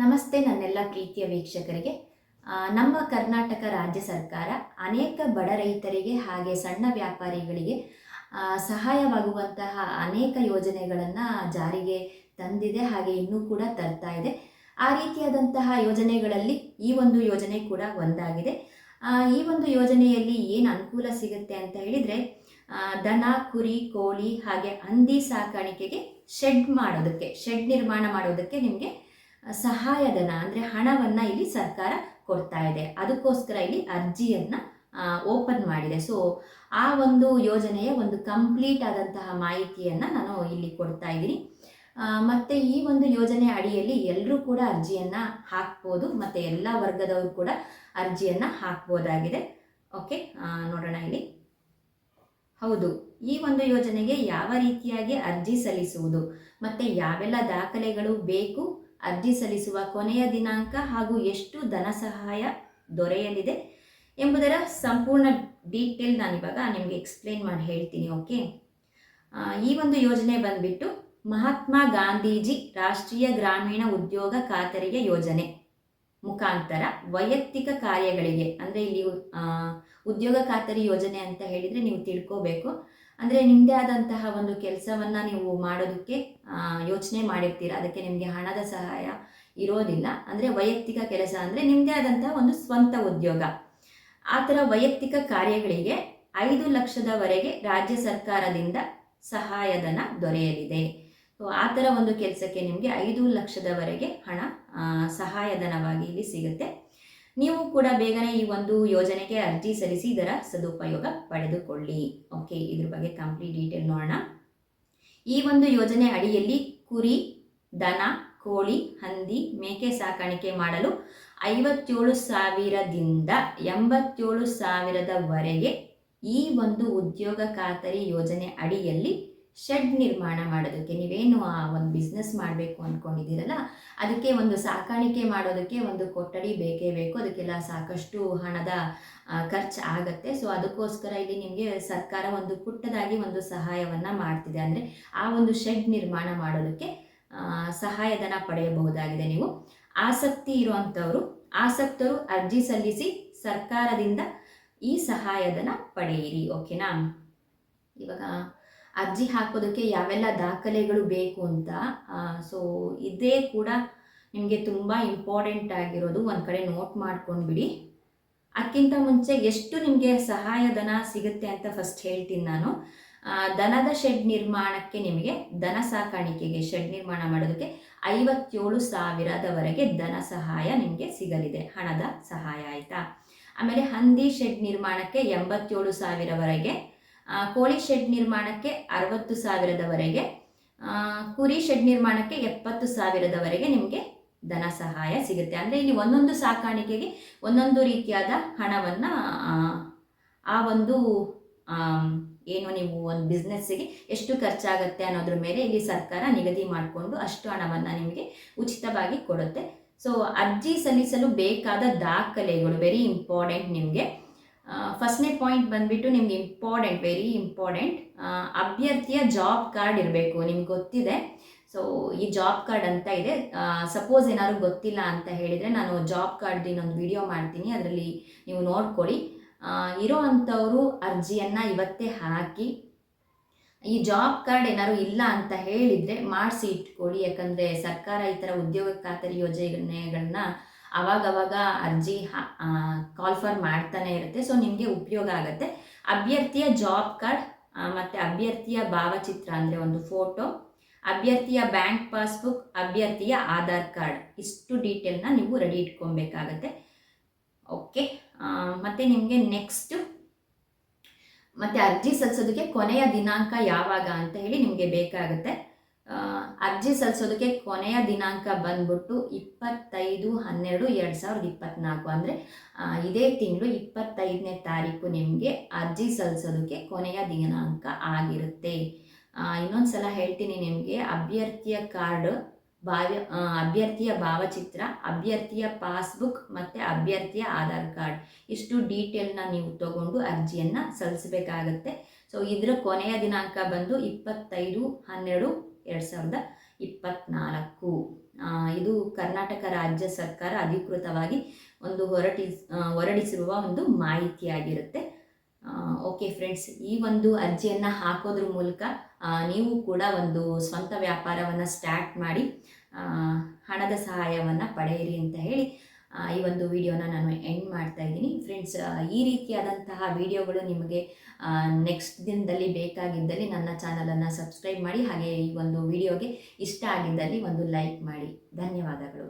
ನಮಸ್ತೆ ನನ್ನೆಲ್ಲ ಪ್ರೀತಿಯ ವೀಕ್ಷಕರಿಗೆ. ನಮ್ಮ ಕರ್ನಾಟಕ ರಾಜ್ಯ ಸರ್ಕಾರ ಅನೇಕ ಬಡ ರೈತರಿಗೆ ಹಾಗೆ ಸಣ್ಣ ವ್ಯಾಪಾರಿಗಳಿಗೆ ಸಹಾಯವಾಗುವಂತಹ ಅನೇಕ ಯೋಜನೆಗಳನ್ನು ಜಾರಿಗೆ ತಂದಿದೆ, ಹಾಗೆ ಇನ್ನೂ ಕೂಡ ತರ್ತಾ ಇದೆ. ಆ ರೀತಿಯಾದಂತಹ ಯೋಜನೆಗಳಲ್ಲಿ ಈ ಒಂದು ಯೋಜನೆ ಕೂಡ ಒಂದಾಗಿದೆ. ಈ ಒಂದು ಯೋಜನೆಯಲ್ಲಿ ಏನು ಅನುಕೂಲ ಸಿಗುತ್ತೆ ಅಂತ ಹೇಳಿದರೆ ದನ, ಕುರಿ, ಕೋಳಿ ಹಾಗೆ ಹಂದಿ ಸಾಕಾಣಿಕೆಗೆ ಶೆಡ್ ಮಾಡೋದಕ್ಕೆ ಶೆಡ್ ನಿರ್ಮಾಣ ಮಾಡೋದಕ್ಕೆ ನಿಮಗೆ ಸಹಾಯಧನ ಅಂದರೆ ಹಣವನ್ನು ಇಲ್ಲಿ ಸರ್ಕಾರ ಕೊಡ್ತಾ ಇದೆ. ಅದಕ್ಕೋಸ್ಕರ ಇಲ್ಲಿ ಅರ್ಜಿಯನ್ನು ಓಪನ್ ಮಾಡಿದೆ. ಸೊ ಆ ಒಂದು ಯೋಜನೆಯ ಒಂದು ಕಂಪ್ಲೀಟ್ ಆದಂತಹ ಮಾಹಿತಿಯನ್ನು ನಾನು ಇಲ್ಲಿ ಕೊಡ್ತಾ ಇದ್ದೀನಿ. ಮತ್ತು ಈ ಒಂದು ಯೋಜನೆ ಅಡಿಯಲ್ಲಿ ಎಲ್ಲರೂ ಕೂಡ ಅರ್ಜಿಯನ್ನು ಹಾಕ್ಬೋದು. ಮತ್ತು ಎಲ್ಲ ವರ್ಗದವರು ಕೂಡ ಅರ್ಜಿಯನ್ನು ಹಾಕ್ಬೋದಾಗಿದೆ. ಓಕೆ ನೋಡೋಣ ಇಲ್ಲಿ. ಹೌದು, ಈ ಒಂದು ಯೋಜನೆಗೆ ಯಾವ ರೀತಿಯಾಗಿ ಅರ್ಜಿ ಸಲ್ಲಿಸುವುದು, ಮತ್ತು ಯಾವೆಲ್ಲ ದಾಖಲೆಗಳು ಬೇಕು ಅರ್ಜಿ ಸಲ್ಲಿಸುವ ಕೊನೆಯ ದಿನಾಂಕ ಹಾಗೂ ಎಷ್ಟು ಧನ ಸಹಾಯ ದೊರೆಯಲಿದೆ ಎಂಬುದರ ಸಂಪೂರ್ಣ ಡೀಟೇಲ್ ಇವಾಗ ನಿಮಗೆ ಎಕ್ಸ್ಪ್ಲೇನ್ ಮಾಡಿ ಹೇಳ್ತೀನಿ ಓಕೆ ಈ ಒಂದು ಯೋಜನೆ ಬಂದ್ಬಿಟ್ಟು ಮಹಾತ್ಮ ಗಾಂಧೀಜಿ ರಾಷ್ಟ್ರೀಯ ಗ್ರಾಮೀಣ ಉದ್ಯೋಗ ಖಾತರಿಯ ಯೋಜನೆ ಮುಖಾಂತರ ವೈಯಕ್ತಿಕ ಕಾರ್ಯಗಳಿಗೆ, ಅಂದರೆ ಇಲ್ಲಿ ಉದ್ಯೋಗ ಖಾತರಿ ಯೋಜನೆ ಅಂತ ಹೇಳಿದರೆ ನೀವು ತಿಳ್ಕೋಬೇಕು. ಅಂದರೆ ನಿಮ್ಮದೇ ಆದಂತಹ ಒಂದು ಕೆಲಸವನ್ನು ನೀವು ಮಾಡೋದಕ್ಕೆ ಯೋಚನೆ ಮಾಡಿರ್ತೀರ. ಅದಕ್ಕೆ ನಿಮಗೆ ಹಣದ ಸಹಾಯ ಇರೋದಿಲ್ಲ. ಅಂದರೆ ವೈಯಕ್ತಿಕ ಕೆಲಸ ಅಂದರೆ ನಿಮ್ಮದೇ ಆದಂತಹ ಒಂದು ಸ್ವಂತ ಉದ್ಯೋಗ. ಆ ಥರ ವೈಯಕ್ತಿಕ ಕಾರ್ಯಗಳಿಗೆ ಐದು ಲಕ್ಷದವರೆಗೆ ರಾಜ್ಯ ಸರ್ಕಾರದಿಂದ ಸಹಾಯಧನ ದೊರೆಯಲಿದೆ. ಸೊ ಆ ಥರ ಒಂದು ಕೆಲಸಕ್ಕೆ ನಿಮಗೆ ಐದು ಲಕ್ಷದವರೆಗೆ ಹಣ ಸಹಾಯಧನವಾಗಿ ಇಲ್ಲಿ ಸಿಗುತ್ತೆ. ನೀವು ಕೂಡ ಬೇಗನೆ ಈ ಒಂದು ಯೋಜನೆಗೆ ಅರ್ಜಿ ಸಲ್ಲಿಸಿ ಇದರ ಸದುಪಯೋಗ ಪಡೆದುಕೊಳ್ಳಿ. ಓಕೆ, ಇದ್ರ ಬಗ್ಗೆ ಕಂಪ್ಲೀಟ್ ಡೀಟೇಲ್ ನೋಡೋಣ. ಈ ಒಂದು ಯೋಜನೆ ಅಡಿಯಲ್ಲಿ ಕುರಿ, ದನ, ಕೋಳಿ, ಹಂದಿ ಮೇಕೆ ಸಾಕಾಣಿಕೆ ಮಾಡಲು ಐವತ್ತೇಳು ಸಾವಿರದಿಂದ ಎಂಬತ್ತೇಳು ಸಾವಿರದವರೆಗೆ ಈ ಒಂದು ಉದ್ಯೋಗ ಖಾತರಿ ಯೋಜನೆ ಅಡಿಯಲ್ಲಿ ಶೆಡ್ ನಿರ್ಮಾಣ ಮಾಡೋದಕ್ಕೆ ನೀವೇನು ಆ ಒಂದು ಬಿಸ್ನೆಸ್ ಮಾಡಬೇಕು ಅಂದ್ಕೊಂಡಿದ್ದೀರಲ್ಲ ಅದಕ್ಕೆ ಒಂದು ಸಾಕಾಣಿಕೆ ಮಾಡೋದಕ್ಕೆ ಒಂದು ಕೊಠಡಿ ಬೇಕೇ ಬೇಕು, ಅದಕ್ಕೆಲ್ಲ ಸಾಕಷ್ಟು ಹಣದ ಖರ್ಚು ಆಗುತ್ತೆ. ಸೊ ಅದಕ್ಕೋಸ್ಕರ ಇಲ್ಲಿ ನಿಮಗೆ ಸರ್ಕಾರ ಒಂದು ಪುಟ್ಟದಾಗಿ ಒಂದು ಸಹಾಯವನ್ನು ಮಾಡ್ತಿದೆ. ಅಂದರೆ ಆ ಒಂದು ಶೆಡ್ ನಿರ್ಮಾಣ ಮಾಡೋದಕ್ಕೆ ಸಹಾಯಧನ ಪಡೆಯಬಹುದಾಗಿದೆ ನೀವು. ಆಸಕ್ತಿ ಇರುವಂಥವರು, ಆಸಕ್ತರು ಅರ್ಜಿ ಸಲ್ಲಿಸಿ ಸರ್ಕಾರದಿಂದ ಈ ಸಹಾಯಧನ ಪಡೆಯಿರಿ. ಓಕೆನಾ ಇವಾಗ ಅರ್ಜಿ ಹಾಕೋದಕ್ಕೆ ಯಾವೆಲ್ಲ ದಾಖಲೆಗಳು ಬೇಕು ಅಂತ ಸೊ ಇದೇ ಕೂಡ ನಿಮಗೆ ತುಂಬ ಇಂಪಾರ್ಟೆಂಟ್ ಆಗಿರೋದು ಒಂದು ಕಡೆ ನೋಟ್ ಮಾಡ್ಕೊಂಡ್ಬಿಡಿ. ಅದಕ್ಕಿಂತ ಮುಂಚೆ ಎಷ್ಟು ನಿಮಗೆ ಸಹಾಯಧನ ಸಿಗುತ್ತೆ ಅಂತ ಫಸ್ಟ್ ಹೇಳ್ತೀನಿ ನಾನು. ದನದ ಶೆಡ್ ನಿರ್ಮಾಣಕ್ಕೆ ನಿಮಗೆ ದನ ಸಾಕಾಣಿಕೆಗೆ ಶೆಡ್ ನಿರ್ಮಾಣ ಮಾಡೋದಕ್ಕೆ ಐವತ್ತೇಳು ಸಾವಿರದವರೆಗೆ ಧನ ಸಹಾಯ ನಿಮಗೆ ಸಿಗಲಿದೆ. ಹಣದ ಸಹಾಯ ಆಯಿತಾ? ಆಮೇಲೆ ಹಂದಿ ಶೆಡ್ ನಿರ್ಮಾಣಕ್ಕೆ ಎಂಬತ್ತೇಳು ಸಾವಿರವರೆಗೆ ಕೋಳಿ ಶೆಡ್ ನಿರ್ಮಾಣಕ್ಕೆ ಅರವತ್ತು ಸಾವಿರದವರೆಗೆ ಕುರಿ ಶೆಡ್ ನಿರ್ಮಾಣಕ್ಕೆ ಎಪ್ಪತ್ತು ಸಾವಿರದವರೆಗೆ ನಿಮಗೆ ಧನ ಸಹಾಯ ಸಿಗುತ್ತೆ. ಅಂದರೆ ಇಲ್ಲಿ ಒಂದೊಂದು ಸಾಕಾಣಿಕೆಗೆ ಒಂದೊಂದು ರೀತಿಯಾದ ಹಣವನ್ನು, ಆ ಒಂದು ಏನು ನೀವು ಒಂದು ಬಿಸ್ನೆಸ್ಸಿಗೆ ಎಷ್ಟು ಖರ್ಚಾಗತ್ತೆ ಅನ್ನೋದ್ರ ಮೇಲೆ ಇಲ್ಲಿ ಸರ್ಕಾರ ನಿಗದಿ ಮಾಡಿಕೊಂಡು ಅಷ್ಟು ಹಣವನ್ನು ನಿಮಗೆ ಉಚಿತವಾಗಿ ಕೊಡುತ್ತೆ. ಸೊ ಅರ್ಜಿ ಸಲ್ಲಿಸಲು ಬೇಕಾದ ದಾಖಲೆಗಳು ವೆರಿ ಇಂಪಾರ್ಟೆಂಟ್ ನಿಮಗೆ. ಫಸ್ಟ್ನೇ ಪಾಯಿಂಟ್ ಬಂದ್ಬಿಟ್ಟು ನಿಮ್ಗೆ ಇಂಪಾರ್ಟೆಂಟ್ ವೆರಿ ಇಂಪಾರ್ಟೆಂಟ್ ಅಭ್ಯರ್ಥಿಯ ಜಾಬ್ ಕಾರ್ಡ್ ಇರಬೇಕು, ನಿಮ್ಗೆ ಗೊತ್ತಿದೆ. ಸೊ ಈ ಜಾಬ್ ಕಾರ್ಡ್ ಅಂತ ಇದೆ. ಸಪೋಸ್ ಏನಾದ್ರು ಗೊತ್ತಿಲ್ಲ ಅಂತ ಹೇಳಿದರೆ ನಾನು ಜಾಬ್ ಕಾರ್ಡ್ ಇನ್ನೊಂದು ವಿಡಿಯೋ ಮಾಡ್ತೀನಿ. ಅದರಲ್ಲಿ ನೀವು ನೋಡ್ಕೊಳ್ಳಿ. ಇರೋ ಅಂಥವರು ಅರ್ಜಿಯನ್ನು ಇವತ್ತೇ ಹಾಕಿ, ಈ ಜಾಬ್ ಕಾರ್ಡ್ ಏನಾದ್ರು ಇಲ್ಲ ಅಂತ ಹೇಳಿದರೆ ಮಾಡಿಸಿ ಇಟ್ಕೊಳ್ಳಿ. ಯಾಕಂದರೆ ಸರ್ಕಾರ ಈ ಥರ ಉದ್ಯೋಗ ಖಾತರಿ ಯೋಜನೆಗಳನ್ನ ಅವಾಗವಾಗ ಅರ್ಜಿ ಕಾಲ್ ಫಾರ್ ಮಾಡ್ತಾನೆ ಇರುತ್ತೆ. ಸೊ ನಿಮಗೆ ಉಪಯೋಗ ಆಗುತ್ತೆ. ಅಭ್ಯರ್ಥಿಯ ಜಾಬ್ ಕಾರ್ಡ್ ಮತ್ತು ಅಭ್ಯರ್ಥಿಯ ಭಾವಚಿತ್ರ ಅಂದರೆ ಒಂದು ಫೋಟೋ ಅಭ್ಯರ್ಥಿಯ ಬ್ಯಾಂಕ್ ಪಾಸ್ಬುಕ್ ಅಭ್ಯರ್ಥಿಯ ಆಧಾರ್ ಕಾರ್ಡ್ ಇಷ್ಟು ಡೀಟೇಲ್ನ ನೀವು ರೆಡಿ ಇಟ್ಕೊಬೇಕಾಗತ್ತೆ. ಓಕೆ ಮತ್ತು ನಿಮಗೆ ನೆಕ್ಸ್ಟು ಮತ್ತು ಅರ್ಜಿ ಸಲ್ಲಿಸೋದಕ್ಕೆ ಕೊನೆಯ ದಿನಾಂಕ ಯಾವಾಗ ಅಂತ ಹೇಳಿ ನಿಮಗೆ ಬೇಕಾಗುತ್ತೆ. ಅರ್ಜಿ ಸಲ್ಲಿಸೋದಕ್ಕೆ ಕೊನೆಯ ದಿನಾಂಕ ಬಂದ್ಬಿಟ್ಟು ಇಪ್ಪತ್ತೈದು ಹನ್ನೆರಡು ಎರಡು ಸಾವಿರದ ಇಪ್ಪತ್ತ್ನಾಲ್ಕು ಅಂದರೆ ಇದೇ ತಿಂಗಳು ಇಪ್ಪತ್ತೈದನೇ ತಾರೀಕು ನಿಮಗೆ ಅರ್ಜಿ ಸಲ್ಲಿಸೋದಕ್ಕೆ ಕೊನೆಯ ದಿನಾಂಕ ಆಗಿರುತ್ತೆ. ಇನ್ನೊಂದು ಸಲ ಹೇಳ್ತೀನಿ ನಿಮಗೆ. ಅಭ್ಯರ್ಥಿಯ ಕಾರ್ಡ್ ಭಾವ ಅಭ್ಯರ್ಥಿಯ ಭಾವಚಿತ್ರ, ಅಭ್ಯರ್ಥಿಯ ಪಾಸ್ಬುಕ್ ಮತ್ತು ಅಭ್ಯರ್ಥಿಯ ಆಧಾರ್ ಕಾರ್ಡ್. ಇಷ್ಟು ಡೀಟೇಲ್ನ ನೀವು ತಗೊಂಡು ಅರ್ಜಿಯನ್ನು ಸಲ್ಲಿಸಬೇಕಾಗತ್ತೆ. ಸೊ, ಇದರ ಕೊನೆಯ ದಿನಾಂಕ ಬಂದು ಇಪ್ಪತ್ತೈದು ಹನ್ನೆರಡು ಎರಡು ಸಾವಿರದ ಇಪ್ಪತ್ತ್ನಾಲ್ಕು ಇದು ಕರ್ನಾಟಕ ರಾಜ್ಯ ಸರ್ಕಾರ ಅಧಿಕೃತವಾಗಿ ಒಂದು ಹೊರಟಿಸ್ ಆ, ಹೊರಡಿಸಿರುವ ಒಂದು ಮಾಹಿತಿಯಾಗಿರುತ್ತೆ. ಓಕೆ ಫ್ರೆಂಡ್ಸ್ ಈ ಒಂದು ಅರ್ಜಿಯನ್ನು ಹಾಕೋದ್ರ ಮೂಲಕ ನೀವು ಕೂಡ ಒಂದು ಸ್ವಂತ ವ್ಯಾಪಾರವನ್ನು ಸ್ಟಾರ್ಟ್ ಮಾಡಿ ಹಣದ ಸಹಾಯವನ್ನು ಪಡೆಯಿರಿ ಅಂತ ಹೇಳಿ ಈ ಒಂದು ವಿಡಿಯೋನ ನಾನು ಎಂಡ್ ಮಾಡ್ತಾ ಇದ್ದೀನಿ. ಫ್ರೆಂಡ್ಸ್ ಈ ರೀತಿಯಾದಂತಹ ವಿಡಿಯೋಗಳು ನಿಮಗೆ ನೆಕ್ಸ್ಟ್ ದಿನದಲ್ಲಿ ಬೇಕಾಗಿದ್ದಲ್ಲಿ ನನ್ನ ಚಾನಲನ್ನು ಸಬ್ಸ್ಕ್ರೈಬ್ ಮಾಡಿ, ಹಾಗೆ ಈ ಒಂದು ವಿಡಿಯೋಗೆ ಇಷ್ಟ ಆಗಿದ್ದಲ್ಲಿ ಒಂದು ಲೈಕ್ ಮಾಡಿ. ಧನ್ಯವಾದಗಳು.